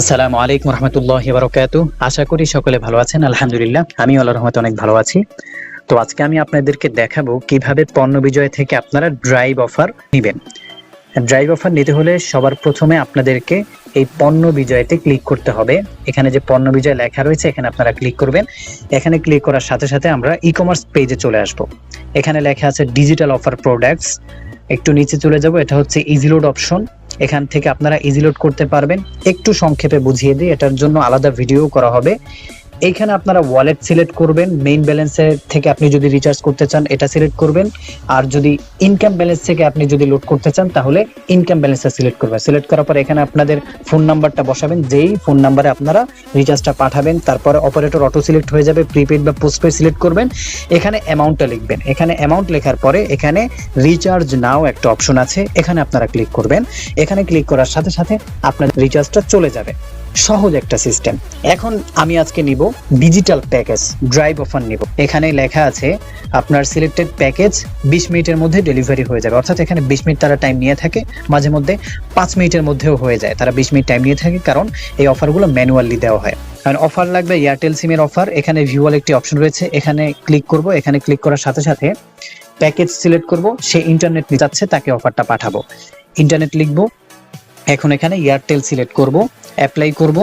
আসসালামু আলাইকুম রহমতুল্লাহ বারকাত। আশা করি সকলে ভালো আছেন, আলহামদুলিল্লাহ। আমি আল্লাহ রহমতে অনেক ভালো আছি। তো আজকে আমি আপনাদেরকে দেখাবো কীভাবে পণ্য বিজয় থেকে আপনারা ড্রাইভ অফার নেবেন। ড্রাইভ অফার নিতে হলে সবার প্রথমে আপনাদেরকে এই পণ্য বিজয়তে ক্লিক করতে হবে। এখানে যে পণ্য বিজয় লেখা রয়েছে, এখানে আপনারা ক্লিক করবেন। এখানে ক্লিক করার সাথে সাথে আমরা ই কমার্স পেজে চলে আসব। এখানে লেখা আছে ডিজিটাল অফার প্রোডাক্টস একটু নিচে চলে যাব, এটা হচ্ছে ইজিলোড অপশন এখান থেকে আপনারা ইজিলোড করতে পারবেন। একটু সংক্ষেপে বুঝিয়ে দিই, এটার জন্য আলাদা ভিডিও করা হবে। এইখানে আপনারা ওয়ালেট সিলেক্ট করবেন মেইন ব্যালেন্সের থেকে আপনি যদি রিচার্জ করতে চান, এটা সিলেক্ট করবেন। আর যদি ইনকাম ব্যালেন্স থেকে আপনি যদি লোড করতে চান, তাহলে ইনকাম ব্যালেন্সটা সিলেক্ট করবেন। সিলেক্ট করার পর এখানে আপনাদের ফোন নাম্বারটা বসাবেন, যেই ফোন নাম্বারে আপনারা রিচার্জটা পাঠাবেন, তারপরে অপারেটর অটো সিলেক্ট হয়ে যাবে প্রিপেড বা পোস্টপেড সিলেক্ট করবেন। এখানে অ্যামাউন্টটা লিখবেন। এখানে অ্যামাউন্ট লেখার পরে এখানে রিচার্জ নাও একটা অপশন আছে, এখানে আপনারা ক্লিক করবেন। এখানে ক্লিক করার সাথে সাথে আপনার রিচার্জটা চলে যাবে। সহজ একটা সিস্টেম। এখন আমি আজকে নিব ডিজিটাল প্যাকেজ ড্রাইভ অফার নিব। এখানে লেখা আছে, আপনার সিলেক্টেড প্যাকেজ বিশ মিনিটের মধ্যে ডেলিভারি হয়ে যাবে। অর্থাৎ এখানে বিশ মিনিট তারা টাইম নিয়ে থাকে, মাঝে মধ্যে পাঁচ মিনিটের মধ্যেও হয়ে যায়। তারা বিশ মিনিট টাইম নিয়ে থাকে কারণ এই অফারগুলো ম্যানুয়ালি দেওয়া হয়। কারণ অফার লাগবে এয়ারটেল সিমের অফার এখানে ভিউয়াল একটি অপশন রয়েছে। এখানে ক্লিক করব, এখানে ক্লিক করার সাথে সাথে প্যাকেজ সিলেক্ট করব। সে ইন্টারনেট নিয়ে যাচ্ছে, তাকে অফারটা পাঠাবো। ইন্টারনেট লিখব এখন এখানে এয়ারটেল সিলেক্ট করব অ্যাপ্লাই করব।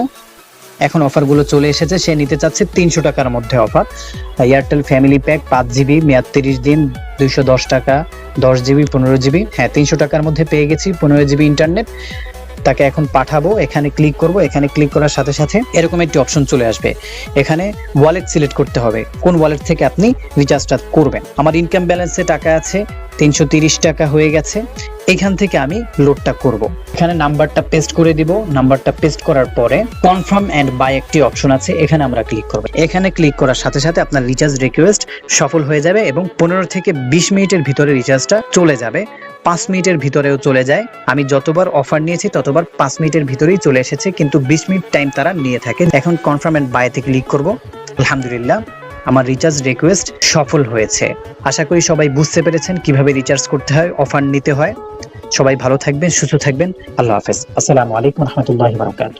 এখন অফারগুলো চলে এসেছে, সে নিতে চাচ্ছে তিনশো টাকার মধ্যে অফার এয়ারটেল ফ্যামিলি প্যাক পাঁচ জিবি মেয়াদ তিরিশ দিন, দুইশো দশ টাকা, দশ জিবি পনেরো জিবি হ্যাঁ তিনশো টাকার মধ্যে পেয়ে গেছি, পনেরো জিবি ইন্টারনেট তাকে এখন পাঠাবো, এখানে ক্লিক করব, এখানে ক্লিক করার সাথে সাথে এরকম একটি অপশন চলে আসবে। এখানে ওয়ালেট সিলেক্ট করতে হবে। কোন ওয়ালেট থেকে আপনি রিচার্জটা করবেন? আমার ইনকাম ব্যালেন্সে টাকা আছে, তিনশো টাকা হয়ে গেছে। এখান থেকে আমি লোডটা করব। এখানে নাম্বারটা পেস্ট করে দিব। নাম্বারটা পেস্ট করার পরে কনফার্ম এন্ড বাই একটি অপশন আছে, এখানে আমরা ক্লিক করব। এখানে ক্লিক করার সাথে সাথে আপনার রিচার্জ রিকোয়েস্ট সফল হয়ে যাবে এবং পনেরো থেকে বিশ মিনিটের ভিতরে রিচার্জটা চলে যাবে। পাঁচ মিনিটের ভিতরেও চলে যায়। আমি যতবার অফার নিয়েছি, ততবার পাঁচ মিনিটের ভিতরেই চলে এসেছে, কিন্তু বিশ মিনিট টাইম তারা নিয়ে থাকে। এখন কনফার্ম এন্ড বাইতে ক্লিক করব। আলহামদুলিল্লাহ, আমার রিচার্জ রিকোয়েস্ট সফল হয়েছে। আশা করি সবাই বুঝতে পেরেছেন কীভাবে রিচার্জ করতে হয় অফার নিতে হয়। সবাই ভালো থাকবেন, সুস্থ থাকবেন। আল্লাহ হাফেজ। আসসালামু আলাইকুম রহমতুল্লাহ বারকাত